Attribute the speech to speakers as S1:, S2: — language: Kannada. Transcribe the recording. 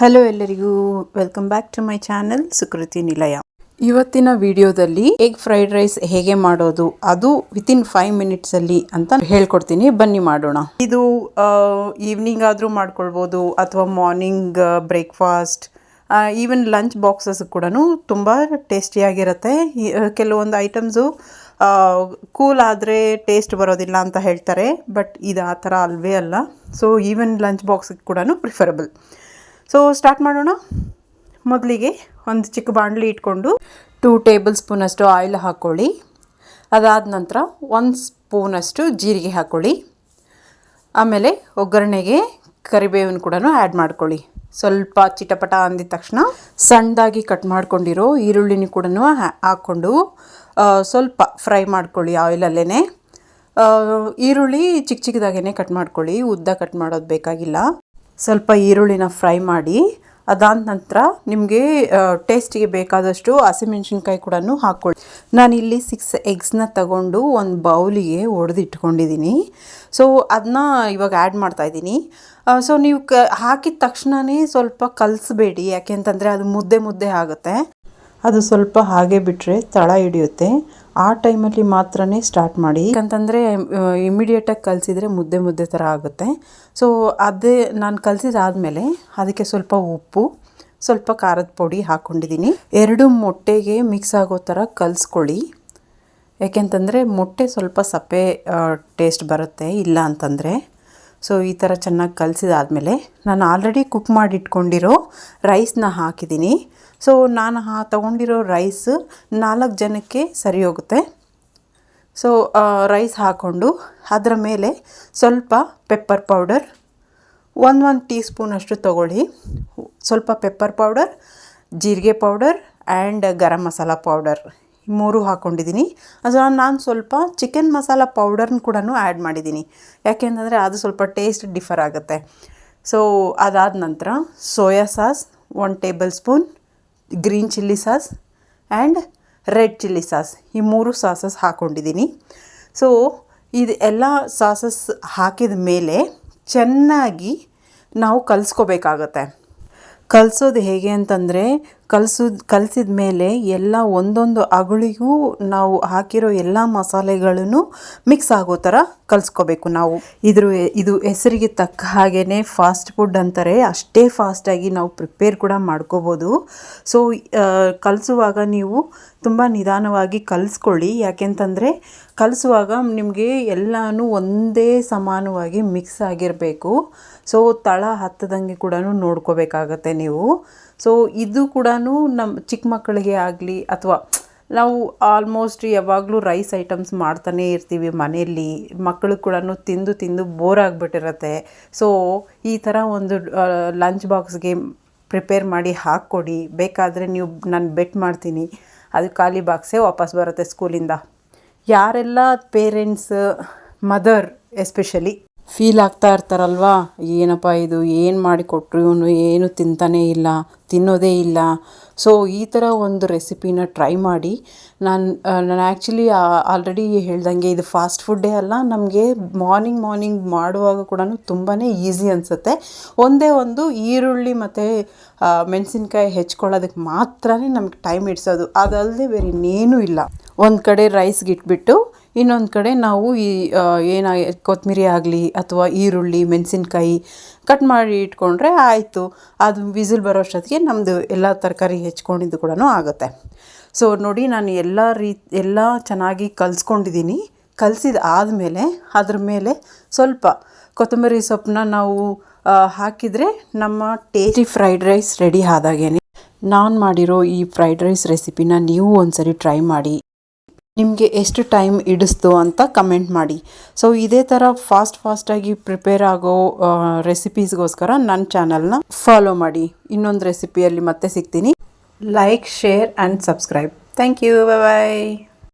S1: ಹಲೋ ಎಲ್ಲರಿಗೂ welcome back to my channel Sukruti Nilaya ಇವತ್ತಿನ ವಿಡಿಯೋದಲ್ಲಿ ಎಗ್ ಫ್ರೈಡ್ ರೈಸ್ ಹೇಗೆ ಮಾಡೋದು, ಅದು ವಿತಿನ್ ಫೈವ್ ಮಿನಿಟ್ಸ್ ಅಲ್ಲಿ ಅಂತ ಹೇಳ್ಕೊಡ್ತೀನಿ. ಬನ್ನಿ ಮಾಡೋಣ. ಇದು ಈವ್ನಿಂಗ್ ಆದರೂ ಮಾಡ್ಕೊಳ್ಬೋದು, ಅಥವಾ morning breakfast even lunch boxes ಕೂಡ ತುಂಬ ಟೇಸ್ಟಿಯಾಗಿರುತ್ತೆ ಕೆಲವೊಂದು ಐಟಮ್ಸು ಕೂಲ್ ಆದರೆ ಟೇಸ್ಟ್ ಬರೋದಿಲ್ಲ ಅಂತ ಹೇಳ್ತಾರೆ ಬಟ್ ಇದು ಆ ಥರ ಅಲ್ವೇ ಅಲ್ಲ. ಸೊ ಈವನ್ ಲಂಚ್ ಬಾಕ್ಸಿಗೆ ಕೂಡ ಪ್ರಿಫರಬಲ್ ಸೊ ಸ್ಟಾರ್ಟ್ ಮಾಡೋಣ. ಮೊದಲಿಗೆ ಒಂದು ಚಿಕ್ಕ ಬಾಣಲಿ ಇಟ್ಕೊಂಡು ಟೂ ಟೇಬಲ್ ಸ್ಪೂನಷ್ಟು ಆಯಿಲ್ ಹಾಕ್ಕೊಳ್ಳಿ ಅದಾದ ನಂತರ ಒಂದು ಸ್ಪೂನಷ್ಟು ಜೀರಿಗೆ ಹಾಕ್ಕೊಳ್ಳಿ ಆಮೇಲೆ ಒಗ್ಗರಣೆಗೆ ಕರಿಬೇವನ್ನು ಕೂಡ ಆ್ಯಡ್ ಮಾಡ್ಕೊಳ್ಳಿ. ಸ್ವಲ್ಪ ಚಿಟಪಟ ಅಂದಿದ ತಕ್ಷಣ ಸಣ್ಣದಾಗಿ ಕಟ್ ಮಾಡ್ಕೊಂಡಿರೋ ಈರುಳ್ಳಿನ ಕೂಡ ಹಾಕ್ಕೊಂಡು ಸ್ವಲ್ಪ ಫ್ರೈ ಮಾಡ್ಕೊಳ್ಳಿ ಆಯಿಲಲ್ಲೇ ಈರುಳ್ಳಿ ಚಿಕ್ಕ ಚಿಕ್ಕದಾಗೇ ಕಟ್ ಮಾಡ್ಕೊಳ್ಳಿ. ಉದ್ದ ಕಟ್ ಮಾಡೋದು ಬೇಕಾಗಿಲ್ಲ. ಸ್ವಲ್ಪ ಈರುಳ್ಳಿನ ಫ್ರೈ ಮಾಡಿ, ಅದಾದ ನಂತರ ನಿಮಗೆ ಟೇಸ್ಟಿಗೆ ಬೇಕಾದಷ್ಟು ಹಸಿಮೆಣ್ಸಿನ್ಕಾಯಿ ಕೂಡ ಹಾಕ್ಕೊಳ್ಳಿ. ನಾನಿಲ್ಲಿ ಸಿಕ್ಸ್ ಎಗ್ಸ್ನ ತಗೊಂಡು ಒಂದು ಬೌಲಿಗೆ ಒಡೆದಿಟ್ಕೊಂಡಿದ್ದೀನಿ ಸೊ ಅದನ್ನ ಇವಾಗ ಆ್ಯಡ್ ಮಾಡ್ತಾಯಿದ್ದೀನಿ ಸೊ ನೀವು ಕ, ಹಾಕಿದ ತಕ್ಷಣವೇ ಸ್ವಲ್ಪ ಕಲಿಸ್ಬೇಡಿ. ಯಾಕೆಂತಂದರೆ ಅದು ಮುದ್ದೆ ಮುದ್ದೆ ಆಗುತ್ತೆ. ಅದು ಸ್ವಲ್ಪ ಹಾಗೆ ಬಿಟ್ಟರೆ ತಳ ಹಿಡಿಯುತ್ತೆ. ಆ ಟೈಮಲ್ಲಿ ಮಾತ್ರನೇ ಸ್ಟಾರ್ಟ್ ಮಾಡಿ. ಯಾಕಂತಂದರೆ ಇಮಿಡಿಯೇಟಾಗಿ ಕಲಸಿದ್ರೆ ಮುದ್ದೆ ಮುದ್ದೆ ಥರ ಆಗುತ್ತೆ. ಸೊ ಅದೇ ನಾನು ಕಲಿಸಿದಾದ್ಮೇಲೆ ಅದಕ್ಕೆ ಸ್ವಲ್ಪ ಉಪ್ಪು, ಸ್ವಲ್ಪ ಖಾರದ ಪುಡಿ ಹಾಕ್ಕೊಂಡಿದ್ದೀನಿ ಎರಡು ಮೊಟ್ಟೆಗೆ ಮಿಕ್ಸ್ ಆಗೋ ಥರ ಕಲಿಸ್ಕೊಳ್ಳಿ. ಯಾಕೆಂತಂದರೆ ಮೊಟ್ಟೆ ಸ್ವಲ್ಪ ಸಪ್ಪೆ ಟೇಸ್ಟ್ ಬರುತ್ತೆ, ಇಲ್ಲ ಅಂತಂದರೆ. ಸೊ ಈ ಥರ ಚೆನ್ನಾಗಿ ಕಲಸಿದಾದಮೇಲೆ ನಾನು ಆಲ್ರೆಡಿ ಕುಕ್ ಮಾಡಿ ಇಟ್ಕೊಂಡಿರೋ ರೈಸ್ನ ಹಾಕಿದ್ದೀನಿ ಸೊ ನಾನು ಹಾ, ತೊಗೊಂಡಿರೋ ರೈಸ್ ನಾಲ್ಕು ಜನಕ್ಕೆ ಸರಿ ಹೋಗುತ್ತೆ ಸೊ ರೈಸ್ ಹಾಕ್ಕೊಂಡು ಅದರ ಮೇಲೆ ಸ್ವಲ್ಪ ಪೆಪ್ಪರ್ ಪೌಡರ್ ಒಂದು ಒಂದು ಟೀ ಸ್ಪೂನಷ್ಟು ತೊಗೊಳ್ಳಿ. ಸ್ವಲ್ಪ ಪೆಪ್ಪರ್ ಪೌಡರ್ ಜೀರಿಗೆ powder and garam masala powder ಮೂರು ಹಾಕ್ಕೊಂಡಿದ್ದೀನಿ ಅದರ ನಾನು ಸ್ವಲ್ಪ ಚಿಕನ್ ಮಸಾಲ ಪೌಡರ್ನ ಕೂಡ ಆ್ಯಡ್ ಮಾಡಿದ್ದೀನಿ. ಯಾಕೆಂತಂದರೆ ಅದು ಸ್ವಲ್ಪ ಟೇಸ್ಟ್ ಡಿಫರ್ ಆಗುತ್ತೆ. ಸೊ ಅದಾದ ನಂತರ soya sauce one tablespoon green chilli sauce and red chilli sauce ಈ ಮೂರು ಸಾಸಸ್ ಹಾಕ್ಕೊಂಡಿದ್ದೀನಿ ಸೊ ಇದು ಎಲ್ಲ ಸಾಸಸ್ ಹಾಕಿದ ಮೇಲೆ ಚೆನ್ನಾಗಿ ನಾವು ಕಲಿಸ್ಕೋಬೇಕಾಗತ್ತೆ. ಕಲಿಸೋದು ಹೇಗೆ ಅಂತಂದರೆ ಕಲ್ಸೋದು ಕಲಸಿದ ಮೇಲೆ ಎಲ್ಲ ಒಂದೊಂದು ಅಗಳಿಗೂ ನಾವು ಹಾಕಿರೋ ಎಲ್ಲ ಮಸಾಲೆಗಳನ್ನು ಮಿಕ್ಸ್ ಆಗೋ ಥರ ಕಲಿಸ್ಕೋಬೇಕು ನಾವು. ಇದ್ರ, ಇದು ಹೆಸರಿಗೆ ತಕ್ಕ ಹಾಗೇ ಫಾಸ್ಟ್ ಫುಡ್ ಅಂತಾರೆ, ಅಷ್ಟೇ ಫಾಸ್ಟಾಗಿ ನಾವು ಪ್ರಿಪೇರ್ ಕೂಡ ಮಾಡ್ಕೋಬೋದು. ಸೊ ಕಲಿಸುವಾಗ ನೀವು ತುಂಬ ನಿಧಾನವಾಗಿ ಕಲಿಸ್ಕೊಳ್ಳಿ. ಯಾಕೆಂತಂದರೆ ಕಲಿಸುವಾಗ ನಿಮಗೆ ಎಲ್ಲನೂ ಒಂದೇ ಸಮಾನವಾಗಿ ಮಿಕ್ಸ್ ಆಗಿರಬೇಕು. ಸೊ ತಳ ಹತ್ತದಂಗೆ ಕೂಡ ನೋಡ್ಕೋಬೇಕಾಗತ್ತೆ ನೀವು. ಸೊ ಇದು ಕೂಡ ನಮ್ಮ ಚಿಕ್ಕ ಮಕ್ಕಳಿಗೆ ಆಗಲಿ ಅಥವಾ ನಾವು ಆಲ್ಮೋಸ್ಟ್ ಯಾವಾಗಲೂ ರೈಸ್ ಐಟಮ್ಸ್ ಮಾಡ್ತಾನೇ ಇರ್ತೀವಿ ಮನೆಯಲ್ಲಿ. ಮಕ್ಕಳು ಕೂಡ ತಿಂದು ತಿಂದು ಬೋರ್ ಆಗಿಬಿಟ್ಟಿರತ್ತೆ. ಸೊ ಈ ಥರ ಒಂದು ಲಂಚ್ ಬಾಕ್ಸ್ಗೆ ಪ್ರಿಪೇರ್ ಮಾಡಿ ಹಾಕ್ಕೊಡಿ. ಬೇಕಾದರೆ ನೀವು ನಾನು ಬೆಟ್ ಮಾಡ್ತೀನಿ. ಅದು ಖಾಲಿ ಬಾಕ್ಸೇ ವಾಪಸ್ ಬರುತ್ತೆ ಸ್ಕೂಲಿಂದ ಯಾರೆಲ್ಲ ಪೇರೆಂಟ್ಸ್ ಮದರ್ ಎಸ್ಪೆಷಲಿ ಫೀಲ್ ಆಗ್ತಾ ಇರ್ತಾರಲ್ವಾ? ಏನಪ್ಪ ಇದು? ಏನು ಮಾಡಿಕೊಟ್ರು ಇವನು? ಏನು ತಿಂತಾನೇ ಇಲ್ಲ, ತಿನ್ನೋದೇ ಇಲ್ಲ. ಸೊ ಈ ಥರ ಒಂದು ರೆಸಿಪಿನ ಟ್ರೈ ಮಾಡಿ ನಾನು ನಾನು ಆ್ಯಕ್ಚುಲಿ ಆಲ್ರೆಡಿ ಹೇಳ್ದಂಗೆ ಇದು ಫಾಸ್ಟ್ ಫುಡ್ಡೇ ಅಲ್ಲ, ನಮಗೆ ಮಾರ್ನಿಂಗ್ ಮಾರ್ನಿಂಗ್ ಮಾಡುವಾಗ ಕೂಡ ತುಂಬಾ ಈಸಿ ಅನಿಸುತ್ತೆ. ಒಂದೇ ಒಂದು ಈರುಳ್ಳಿ ಮತ್ತು ಮೆಣಸಿನ್ಕಾಯಿ ಹೆಚ್ಕೊಳ್ಳೋದಕ್ಕೆ ಮಾತ್ರನೇ ನಮಗೆ ಟೈಮ್ ಹಿಡ್ಸೋದು. ಅದಲ್ಲದೆ ಬೇರೆ ಇನ್ನೇನೂ ಇಲ್ಲ. ಒಂದು ಕಡೆ ರೈಸ್ಗೆ ಇಟ್ಬಿಟ್ಟು ಇನ್ನೊಂದು ಕಡೆ ನಾವು ಈ ಏನ ಕೊತ್ತಂಬರಿ ಆಗಲಿ ಅಥವಾ ಈರುಳ್ಳಿ, ಮೆಣಸಿನ್ಕಾಯಿ ಕಟ್ ಮಾಡಿ ಇಟ್ಕೊಂಡ್ರೆ ಆಯಿತು. ಅದು ವಿಸಿಲ್ ಬರೋ ಅಷ್ಟೊತ್ತಿಗೆ ನಮ್ಮದು ಎಲ್ಲ ತರಕಾರಿ ಹೆಚ್ಕೊಂಡಿದ್ದು ಕೂಡ ಆಗುತ್ತೆ. ಸೊ ನೋಡಿ ನಾನು ಎಲ್ಲ ರೀ ಎಲ್ಲ ಚೆನ್ನಾಗಿ ಕಲಿಸ್ಕೊಂಡಿದ್ದೀನಿ. ಕಲಸಿದ ಆದಮೇಲೆ ಅದ್ರ ಮೇಲೆ ಸ್ವಲ್ಪ ಕೊತ್ತಂಬರಿ ಸೊಪ್ಪನ್ನ ನಾವು ಹಾಕಿದರೆ ನಮ್ಮ ಟೇಸ್ಟಿ ಫ್ರೈಡ್ ರೈಸ್ ರೆಡಿ ಆದಾಗೇನೆ. ನಾನು ಮಾಡಿರೋ ಈ ಫ್ರೈಡ್ ರೈಸ್ ರೆಸಿಪಿನ ನೀವು ಒಂದ್ಸರಿ ಟ್ರೈ ಮಾಡಿ. ನಿಮಗೆ ಎಷ್ಟು ಟೈಮ್ ಹಿಡಿಸ್ತು ಅಂತ ಕಮೆಂಟ್ ಮಾಡಿ. ಸೊ ಇದೇ ಥರ ಫಾಸ್ಟ್ ಫಾಸ್ಟಾಗಿ ಪ್ರಿಪೇರ್ ಆಗೋ ರೆಸಿಪೀಸ್ಗೋಸ್ಕರ ನನ್ನ ಚಾನಲ್ನ ಫಾಲೋ ಮಾಡಿ. ಇನ್ನೊಂದು ರೆಸಿಪಿಯಲ್ಲಿ ಮತ್ತೆ ಸಿಗ್ತೀನಿ. Like share and subscribe thank you bye